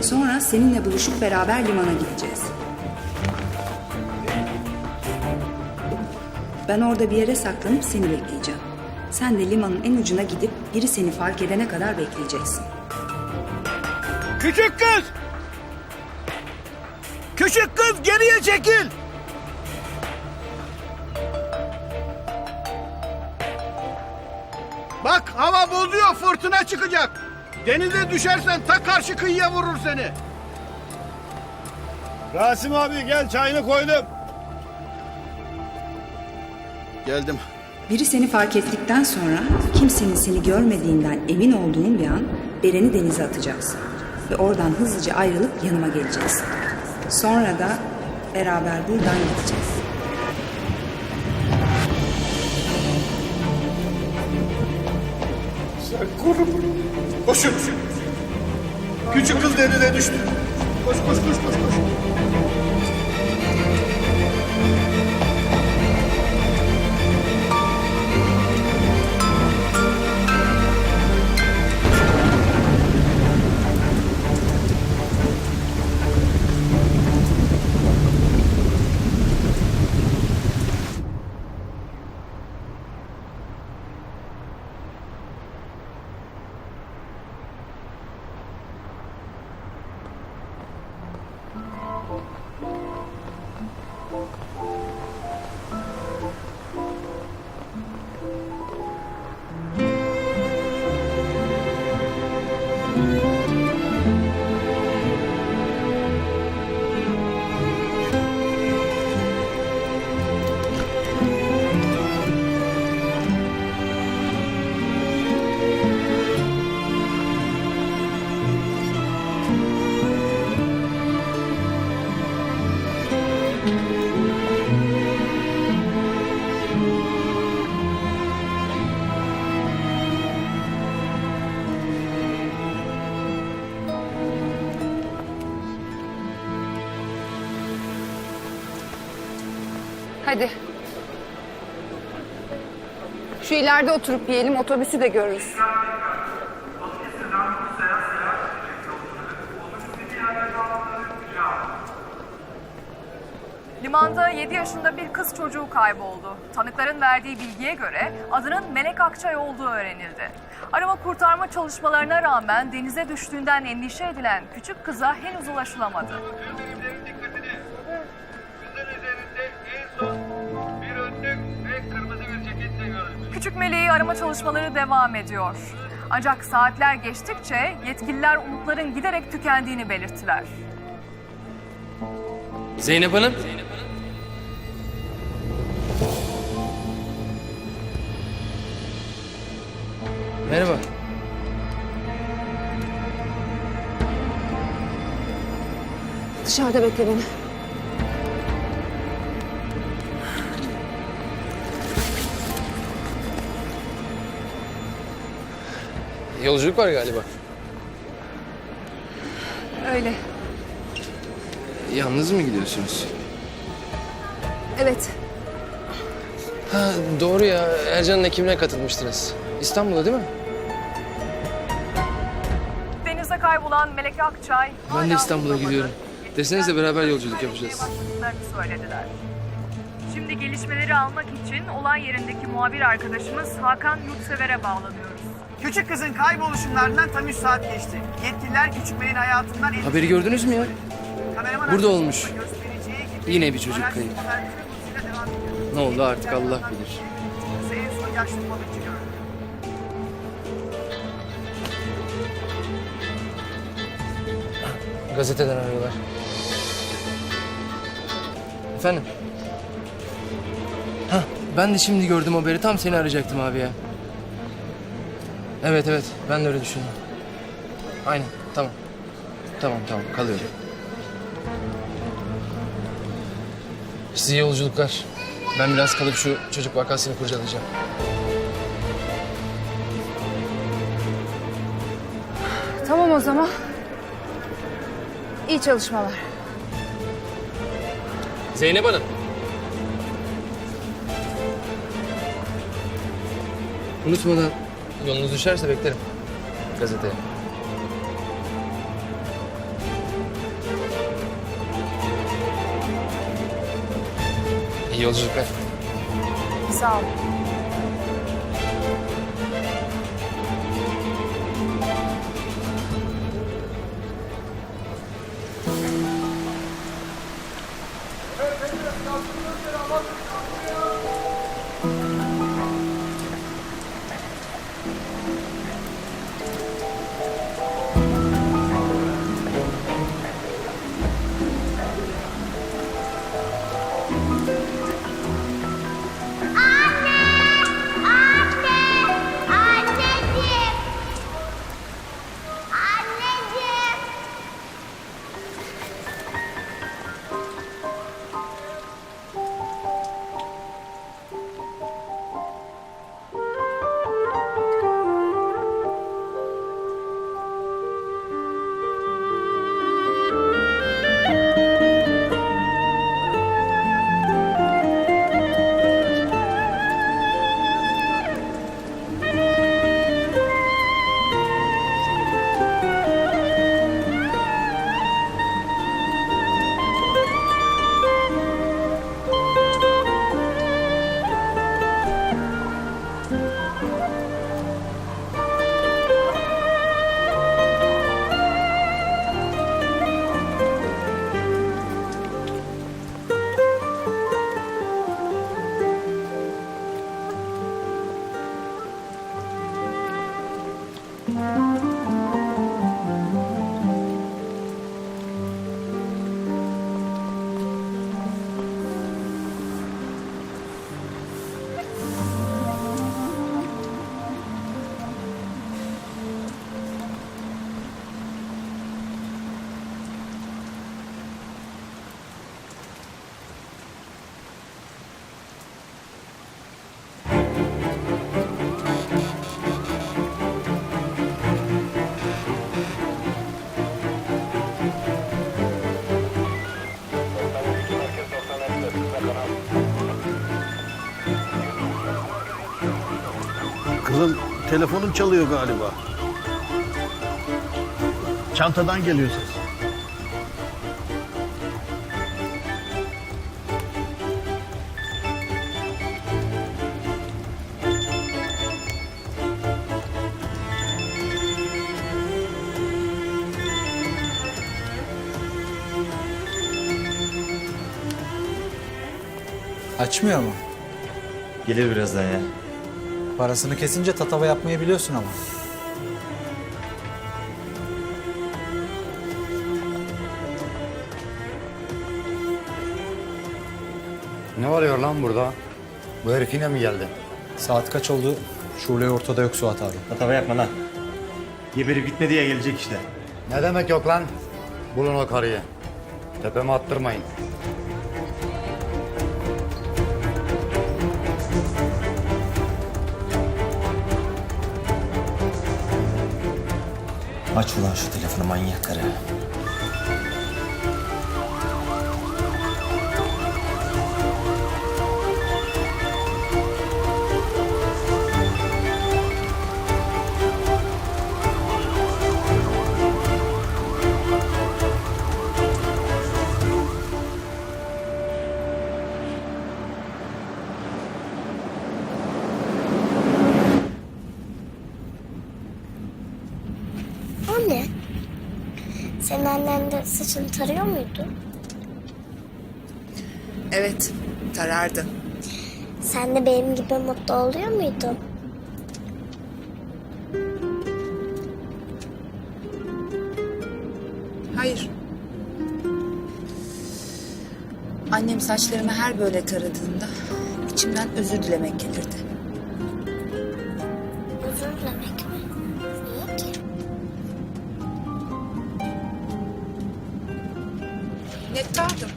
Sonra seninle buluşup beraber limana gideceğiz. Ben orada bir yere saklanıp seni bekleyeceğim. Sen de limanın en ucuna gidip biri seni fark edene kadar bekleyeceksin. Küçük kız! Küçük kız geriye çekil! Bak hava bozuyor fırtına çıkacak. Denize düşersen ta karşı kıyıya vurur seni. Rasim abi gel çayını koydum. Geldim. Biri seni fark ettikten sonra kimsenin seni görmediğinden emin olduğun bir an Beren'i denize atacaksın. Ve oradan hızlıca ayrılıp yanıma geleceksin. Sonra da beraber buradan gideceğiz. Sen koru bunu. Koşun. Küçük kız denize düştü. Koş koş koş koş koş. Hadi. Şu ileride oturup yiyelim, otobüsü de görürüz. Limanda 7 yaşında bir kız çocuğu kayboldu. Tanıkların verdiği bilgiye göre adının Melek Akçay olduğu öğrenildi. Arama kurtarma çalışmalarına rağmen denize düştüğünden endişe edilen küçük kıza henüz ulaşılamadı. Küçük Meleği arama çalışmaları devam ediyor. Ancak saatler geçtikçe yetkililer umutların giderek tükendiğini belirttiler. Zeynep Hanım. Merhaba. Dışarıda bekle beni. Yolculuk var galiba. Öyle. Yalnız mı gidiyorsunuz? Evet. Ha doğru ya. Ercan'ın ekibine katılmıştınız. İstanbul'da değil mi? Denizde kaybolan Melek Akçay Ben de İstanbul'a gidiyorum. Desenize beraber yolculuk yapacağız. Söylediler. Şimdi gelişmeleri almak için olay yerindeki muhabir arkadaşımız Hakan Yurtsever'e bağlanıyoruz. Küçük kızın kayboluşundan tam 3 saat geçti. Yetkililer küçük beyin hayatından... Haberi gördünüz mü ya? Kameraman Burada olmuş. Yine bir çocuk kayıp. Ne oldu artık Allah bilir. Kızı en son yaşlı balıkçı gördü. Gazeteden arıyorlar. Efendim? Hah, ben de şimdi gördüm haberi. Tam seni arayacaktım abi ya. Evet evet, ben de öyle düşündüm. Aynen, tamam. Tamam tamam, kalıyorum. Size iyi yolculuklar. Ben biraz kalıp şu çocuk vakasını kurcalayacağım. Tamam o zaman. İyi çalışmalar. Zeynep Hanım. Unutmadan yolunuz düşerse beklerim. Gazeteye. İyi yolculuklar. Sağ ol. Anneciğim. Kızım telefonun çalıyor galiba. Çantadan geliyor ses. Açmıyor mu? Gelir birazdan ya. Parasını kesince tatava yapmayı biliyorsun ama. Ne oluyor lan burada? Bu herif yine mi geldi? Saat kaç oldu? Şule ortada yok Suat abi. Tatava yapma lan. Geberip gitme diye gelecek işte. Ne demek yok lan? Bulun o karıyı. Tepeme attırmayın. Aç ulan şu telefonu manyak karı. Annen de saçını tarıyor muydu? Evet, tarardı. Sen de benim gibi mutlu oluyor muydun? Hayır. Annem saçlarımı her böyle taradığında içimden özür dilemek gelirdi. Nettardım.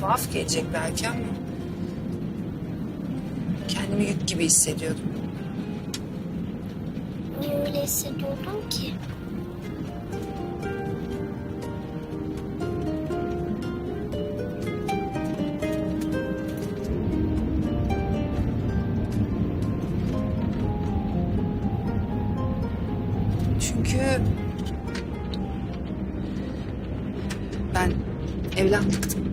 Tuhaf gelecek belki ama kendimi yük gibi hissediyordum. Niye öyle hissediyordun ki? Evlatlıktım.